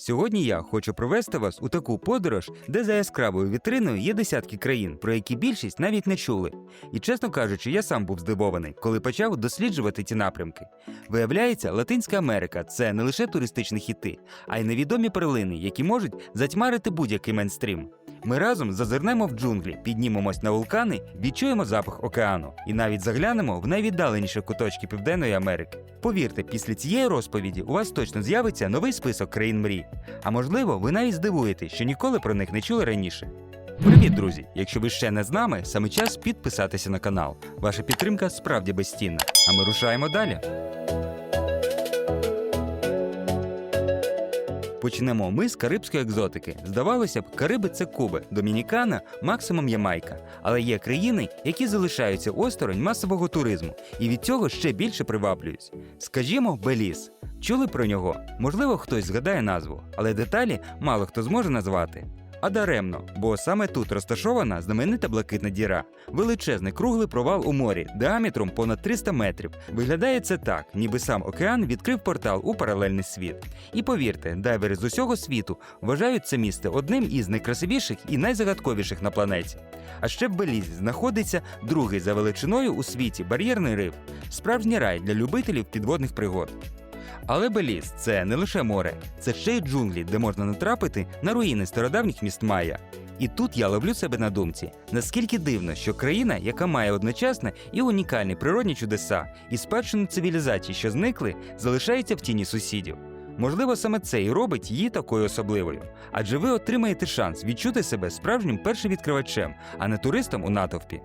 Сьогодні я хочу провести вас у таку подорож, де за яскравою вітриною є десятки країн, про які більшість навіть не чули. І чесно кажучи, я сам був здивований, коли почав досліджувати ці напрямки. Виявляється, Латинська Америка це не лише туристичні хіти, а й невідомі перлини, які можуть затьмарити будь-який мейнстрім. Ми разом зазирнемо в джунглі, піднімемось на вулкани, відчуємо запах океану і навіть заглянемо в найвіддаленіші куточки Південної Америки. Повірте, після цієї розповіді у вас точно з'явиться новий список країн мрій. А можливо, ви навіть здивуєтесь, що ніколи про них не чули раніше. Привіт, друзі! Якщо ви ще не з нами, саме час підписатися на канал. Ваша підтримка справді безцінна. А ми рушаємо далі. Почнемо ми з карибської екзотики. Здавалося б, Кариби це Куби, Домінікана, максимум Ямайка. Але є країни, які залишаються осторонь масового туризму, і від цього ще більше приваблюють. Скажімо, Беліз. Чули про нього? Можливо, хтось згадає назву, але деталі мало хто зможе назвати. А даремно, бо саме тут розташована знаменита блакитна діра, величезний круглий провал у морі діаметром понад 300 метрів. Виглядає це так, ніби сам океан відкрив портал у паралельний світ. І повірте, дайвери з усього світу вважають це місце одним із найкрасивіших і найзагадковіших на планеті. А ще в Белізі знаходиться другий за величиною у світі бар'єрний риф, справжній рай для любителів підводних пригод. Але Беліз це не лише море, це ще й джунглі, де можна натрапити на руїни стародавніх міст Майя. І тут я ловлю себе на думці, наскільки дивно, що країна, яка має одночасно і унікальні природні чудеса, і спадщину цивілізації, що зникли, залишається в тіні сусідів. Можливо, саме це і робить її такою особливою. Адже ви отримаєте шанс відчути себе справжнім першовідкривачем, а не туристом у натовпі.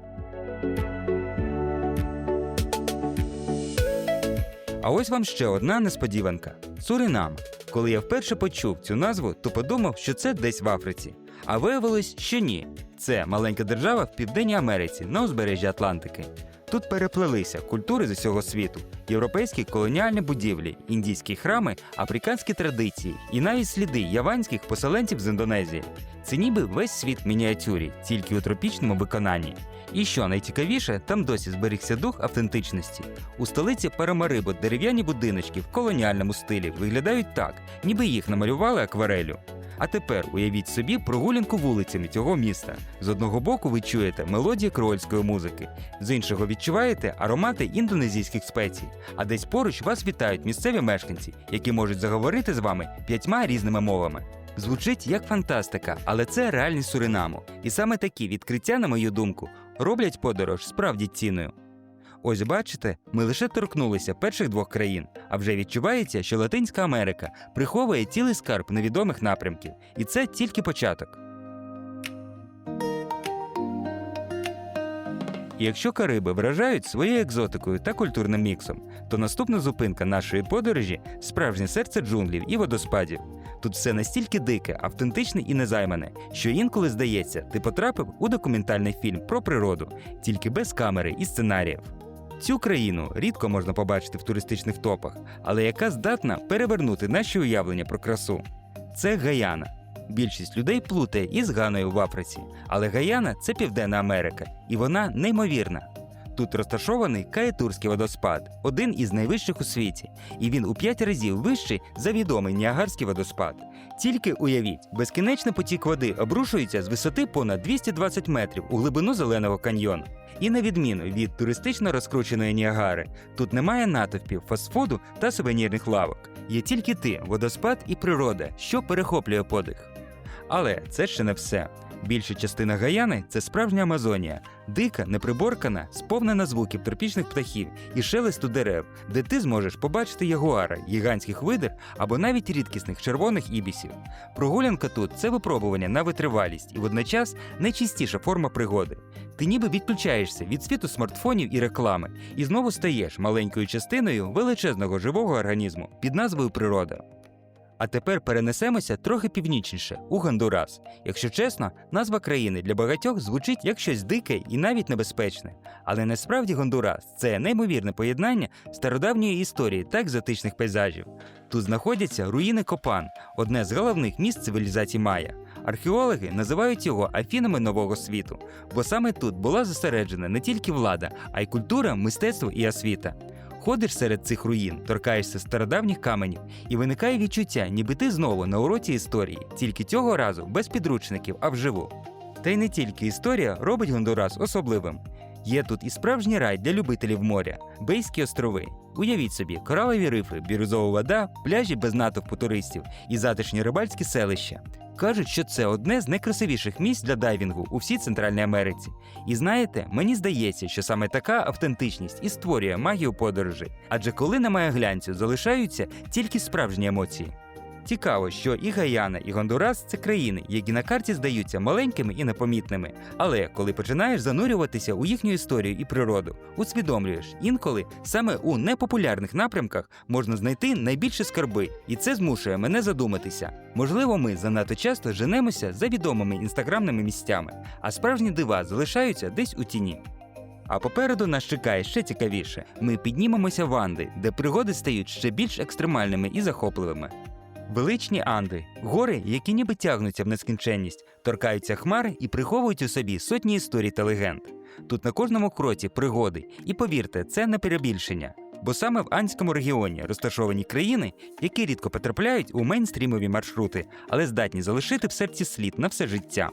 А ось вам ще одна несподіванка: Суринам. Коли я вперше почув цю назву, то подумав, що це десь в Африці. А виявилось, що ні. Це маленька держава в Південній Америці на узбережжі Атлантики. Тут переплелися культури з усього світу: європейські колоніальні будівлі, індійські храми, африканські традиції і навіть сліди яванських поселенців з Індонезії. Це ніби весь світ мініатюрі, тільки у тропічному виконанні. І що найцікавіше, там досі зберігся дух автентичності. У столиці Парамарибо дерев'яні будиночки в колоніальному стилі виглядають так, ніби їх намалювали акварелю. А тепер уявіть собі прогулянку вулицями цього міста. З одного боку ви чуєте мелодії креольської музики, з іншого відчуваєте аромати індонезійських спецій, а десь поруч вас вітають місцеві мешканці, які можуть заговорити з вами п'ятьма різними мовами. Звучить як фантастика, але це реальність Суринаму. І саме такі відкриття, на мою думку, роблять подорож справді цінною. Ось бачите, ми лише торкнулися перших двох країн, а вже відчувається, що Латинська Америка приховує цілий скарб невідомих напрямків, і це тільки початок. Якщо Кариби вражають своєю екзотикою та культурним міксом, то наступна зупинка нашої подорожі справжнє серце джунглів і водоспадів. Тут все настільки дике, автентичне і незаймане, що інколи здається, ти потрапив у документальний фільм про природу, тільки без камери і сценаріїв. Цю країну рідко можна побачити в туристичних топах, але яка здатна перевернути наші уявлення про красу. Це Гаяна. Більшість людей плутає із Ганою в Африці, але Гаяна це Південна Америка, і вона неймовірна. Тут розташований Каєтурський водоспад, один із найвищих у світі, і він у п'ять разів вищий за відомий Ніагарський водоспад. Тільки уявіть, безкінечний потік води обрушується з висоти понад 220 метрів у глибину зеленого каньйону. І на відміну від туристично розкрученої Ніагари, тут немає натовпів фастфуду та сувенірних лавок. Є тільки ти, водоспад і природа, що перехоплює подих. Але це ще не все. Більша частина Гаяни це справжня Амазонія, дика, неприборкана, сповнена звуків тропічних птахів і шелесту дерев, де ти зможеш побачити ягуара, гігантських видер або навіть рідкісних червоних ібісів. Прогулянка тут це випробування на витривалість і водночас найчистіша форма пригоди. Ти ніби відключаєшся від світу смартфонів і реклами і знову стаєш маленькою частиною величезного живого організму під назвою природа. А тепер перенесемося трохи північніше у Гондурас. Якщо чесно, назва країни для багатьох звучить як щось дике і навіть небезпечне. Але насправді Гондурас це неймовірне поєднання стародавньої історії та екзотичних пейзажів. Тут знаходяться руїни Копан, одне з головних місць цивілізації Майя. Археологи називають його Афінами нового світу, бо саме тут була зосереджена не тільки влада, а й культура, мистецтво і освіта. Ходиш серед цих руїн, торкаєшся стародавніх каменів, і виникає відчуття, ніби ти знову на уроці історії, тільки цього разу без підручників, а вживу. Та й не тільки історія робить Гондурас особливим. Є тут і справжній рай для любителів моря, Бейські острови. Уявіть собі, коралові рифи, бірюзова вода, пляжі без натовпу туристів і затишні рибальські селища. Кажуть, що це одне з найкрасивіших місць для дайвінгу у всій Центральній Америці. І знаєте, мені здається, що саме така автентичність і створює магію подорожей. Адже коли немає глянцю, залишаються тільки справжні емоції. Цікаво, що і Гаяна, і Гондурас це країни, які на карті здаються маленькими і непомітними. Але коли починаєш занурюватися у їхню історію і природу, усвідомлюєш, інколи саме у непопулярних напрямках можна знайти найбільші скарби, і це змушує мене задуматися. Можливо, ми занадто часто женемося за відомими інстаграмними місцями, а справжні дива залишаються десь у тіні. А попереду нас чекає ще цікавіше. Ми піднімемося в Анди, де пригоди стають ще більш екстремальними і захопливими. Величні Анди гори, які ніби тягнуться в нескінченність, торкаються хмар і приховують у собі сотні історій та легенд. Тут на кожному кроці пригоди, і повірте, це не перебільшення. Бо саме в Андському регіоні розташовані країни, які рідко потрапляють у мейнстрімові маршрути, але здатні залишити в серці слід на все життя.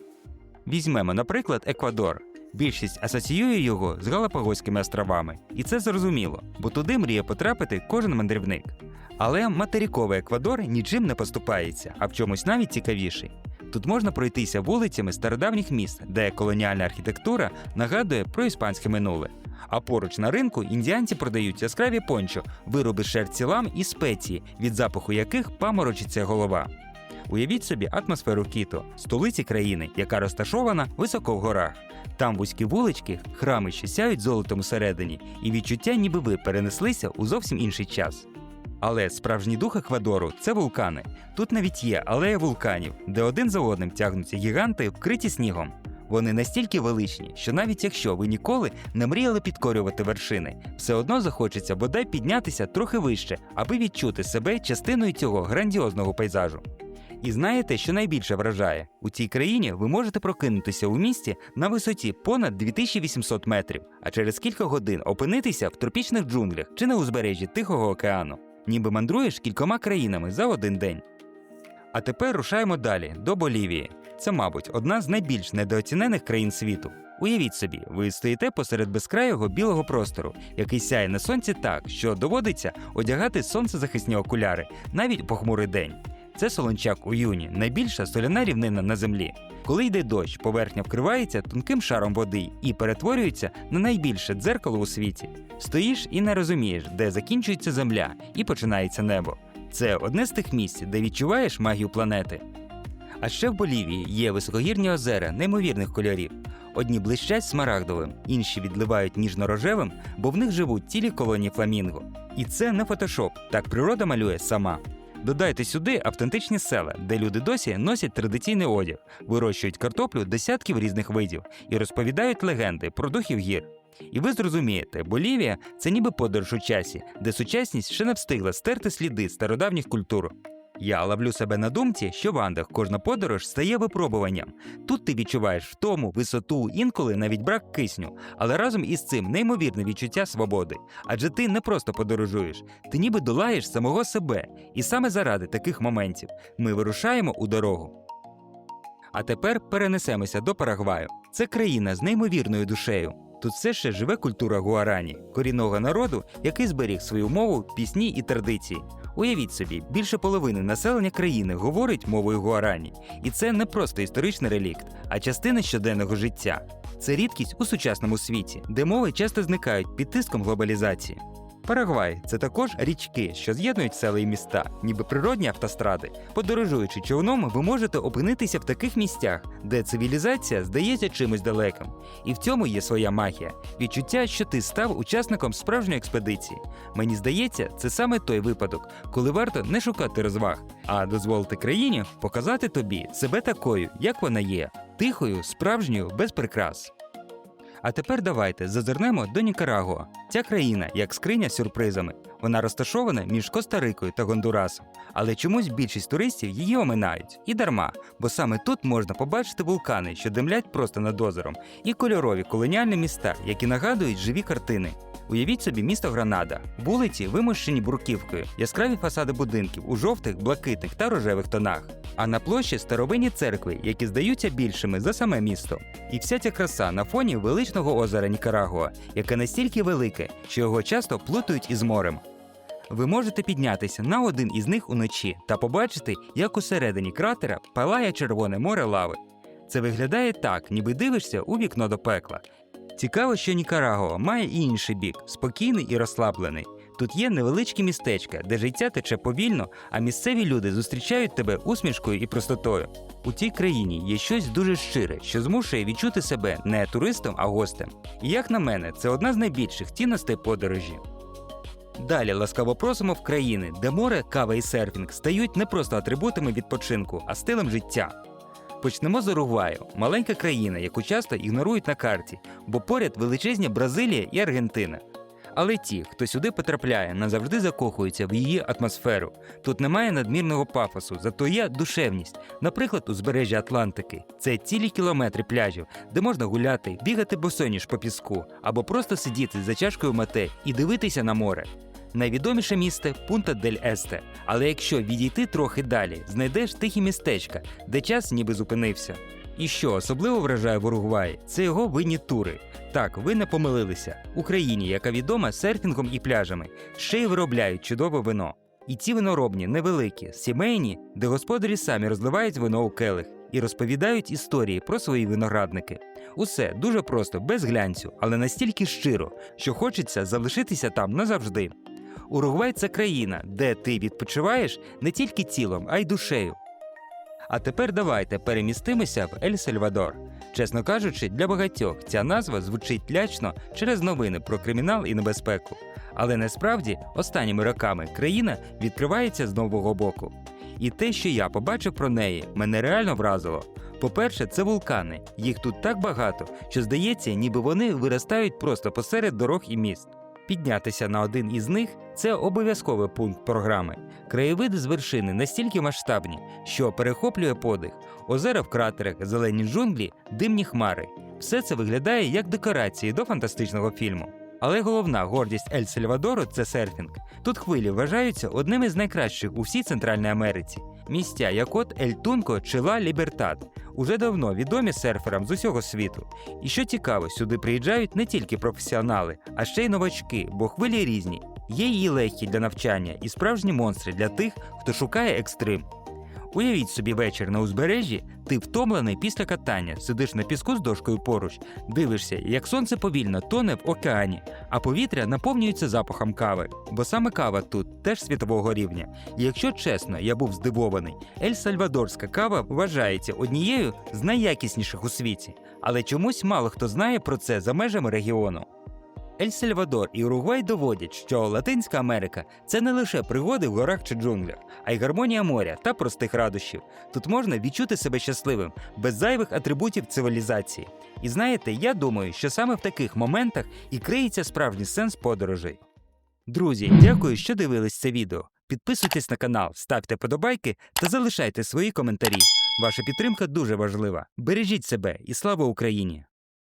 Візьмемо, наприклад, Еквадор. Більшість асоціює його з Галапагоськими островами, і це зрозуміло, бо туди мріє потрапити кожен мандрівник. Але материковий Еквадор нічим не поступається, а в чомусь навіть цікавіший. Тут можна пройтися вулицями стародавніх міст, де колоніальна архітектура нагадує про іспанське минуле. А поруч на ринку індіанці продають яскраві пончо, вироби шерсті лам і спеції, від запаху яких паморочиться голова. Уявіть собі атмосферу Кіто, столиці країни, яка розташована високо в горах. Там вузькі вулички, храми що сяють золотом усередині, і відчуття, ніби ви перенеслися у зовсім інший час. Але справжній дух Еквадору це вулкани. Тут навіть є алея вулканів, де один за одним тягнуться гіганти, вкриті снігом. Вони настільки величні, що навіть якщо ви ніколи не мріяли підкорювати вершини, все одно захочеться бодай піднятися трохи вище, аби відчути себе частиною цього грандіозного пейзажу. І знаєте, що найбільше вражає? У цій країні ви можете прокинутися у місті на висоті понад 2800 метрів, а через кілька годин опинитися в тропічних джунглях чи на узбережжі Тихого океану, ніби мандруєш кількома країнами за один день. А тепер рушаємо далі до Болівії. Це, мабуть, одна з найбільш недооцінених країн світу. Уявіть собі, ви стоїте посеред безкрайого білого простору, який сяє на сонці так, що доводиться одягати сонцезахисні окуляри навіть у похмурий день. Це Солончак у юні, найбільша соляна рівнина на землі. Коли йде дощ, поверхня вкривається тонким шаром води і перетворюється на найбільше дзеркало у світі. Стоїш і не розумієш, де закінчується земля і починається небо. Це одне з тих місць, де відчуваєш магію планети. А ще в Болівії є високогірні озера неймовірних кольорів. Одні блищать смарагдовим, інші відливають ніжно-рожевим, бо в них живуть цілі колонії фламінго. І це не фотошоп, так природа малює сама. Додайте сюди автентичні села, де люди досі носять традиційний одяг, вирощують картоплю десятків різних видів і розповідають легенди про духів гір. І ви зрозумієте, Болівія це ніби подорож у часі, де сучасність ще не встигла стерти сліди стародавніх культур. Я ловлю себе на думці, що в Андах кожна подорож стає випробуванням. Тут ти відчуваєш втому, висоту, інколи навіть брак кисню, але разом із цим неймовірне відчуття свободи. Адже ти не просто подорожуєш, ти ніби долаєш самого себе. І саме заради таких моментів ми вирушаємо у дорогу. А тепер перенесемося до Парагваю. Це країна з неймовірною душею. Тут все ще живе культура гуарані, корінного народу, який зберіг свою мову, пісні і традиції. Уявіть собі, більше половини населення країни говорить мовою гуарані, і це не просто історичний релікт, а частина щоденного життя. Це рідкість у сучасному світі, де мови часто зникають під тиском глобалізації. Парагвай це також річки, що з'єднують села і міста, ніби природні автостради. Подорожуючи човном, ви можете опинитися в таких місцях, де цивілізація здається чимось далеким. І в цьому є своя магія, відчуття, що ти став учасником справжньої експедиції. Мені здається, це саме той випадок, коли варто не шукати розваг, а дозволити країні показати тобі себе такою, як вона є, тихою, справжньою, без прикрас. А тепер давайте зазирнемо до Нікарагуа. Ця країна як скриня з сюрпризами. Вона розташована між Коста-Рикою та Гондурасом. Але чомусь більшість туристів її оминають. І дарма, бо саме тут можна побачити вулкани, що димлять просто над озером, і кольорові колоніальні міста, які нагадують живі картини. Уявіть собі місто Гранада, вулиці вимощені бурківкою, яскраві фасади будинків у жовтих, блакитних та рожевих тонах. А на площі старовинні церкви, які здаються більшими за саме місто. І вся ця краса на фоні величного озера Нікарагуа, яке настільки велике, що його часто плутають із морем. Ви можете піднятися на один із них уночі та побачити, як усередині кратера палає червоне море лави. Це виглядає так, ніби дивишся у вікно до пекла. Цікаво, що Нікарагуа має і інший бік спокійний і розслаблений. Тут є невеличкі містечка, де життя тече повільно, а місцеві люди зустрічають тебе усмішкою і простотою. У цій країні є щось дуже щире, що змушує відчути себе не туристом, а гостем. І як на мене, це одна з найбільших цінностей подорожі. Далі ласкаво просимо в країни, де море, кава і серфінг стають не просто атрибутами відпочинку, а стилем життя. Почнемо з Уругваю, маленька країна, яку часто ігнорують на карті, бо поряд величезні Бразилія і Аргентина. Але ті, хто сюди потрапляє, назавжди закохуються в її атмосферу. Тут немає надмірного пафосу, зато є душевність. Наприклад, узбережжя Атлантики. Це цілі кілометри пляжів, де можна гуляти, бігати босоніж по піску, або просто сидіти за чашкою мате і дивитися на море. Найвідоміше місце Пунта дель Есте. Але якщо відійти трохи далі, знайдеш тихі містечка, де час ніби зупинився. І що особливо вражає в Уругваї, це його винні тури. Так, ви не помилилися. Україні, яка відома серфінгом і пляжами, ще й виробляють чудове вино. І ці виноробні невеликі, сімейні, де господарі самі розливають вино у келих і розповідають історії про свої виноградники. Усе дуже просто, без глянцю, але настільки щиро, що хочеться залишитися там назавжди. Уругвай це країна, де ти відпочиваєш не тільки тілом, а й душею. А тепер давайте перемістимося в Ель-Сальвадор. Чесно кажучи, для багатьох ця назва звучить лячно через новини про кримінал і небезпеку. Але насправді останніми роками країна відкривається з нового боку. І те, що я побачив про неї, мене реально вразило. По-перше, це вулкани. Їх тут так багато, що здається, ніби вони виростають просто посеред дорог і міст. Піднятися на один із них це обов'язковий пункт програми. Краєвиди з вершини настільки масштабні, що перехоплює подих, озера в кратерах, зелені джунглі, димні хмари. Все це виглядає як декорації до фантастичного фільму. Але головна гордість Ель Сальвадору це серфінг. Тут хвилі вважаються одними з найкращих у всій Центральній Америці. Місця, як от Ель Тунко Лібертад, уже давно відомі серферам з усього світу. І що цікаво, сюди приїжджають не тільки професіонали, а ще й новачки, бо хвилі різні. Є її легкі для навчання і справжні монстри для тих, хто шукає екстрим. Уявіть собі вечір на узбережжі, ти втомлений після катання, сидиш на піску з дошкою поруч, дивишся, як сонце повільно тоне в океані, а повітря наповнюється запахом кави. Бо саме кава тут теж світового рівня. І якщо чесно, я був здивований, ель-сальвадорська кава вважається однією з найякісніших у світі, але чомусь мало хто знає про це за межами регіону. Ель-Сальвадор і Уругвай доводять, що Латинська Америка це не лише пригоди в горах чи джунглях, а й гармонія моря та простих радощів. Тут можна відчути себе щасливим, без зайвих атрибутів цивілізації. І знаєте, я думаю, що саме в таких моментах і криється справжній сенс подорожей. Друзі, дякую, що дивились це відео. Підписуйтесь на канал, ставте подобайки та залишайте свої коментарі. Ваша підтримка дуже важлива. Бережіть себе і слава Україні!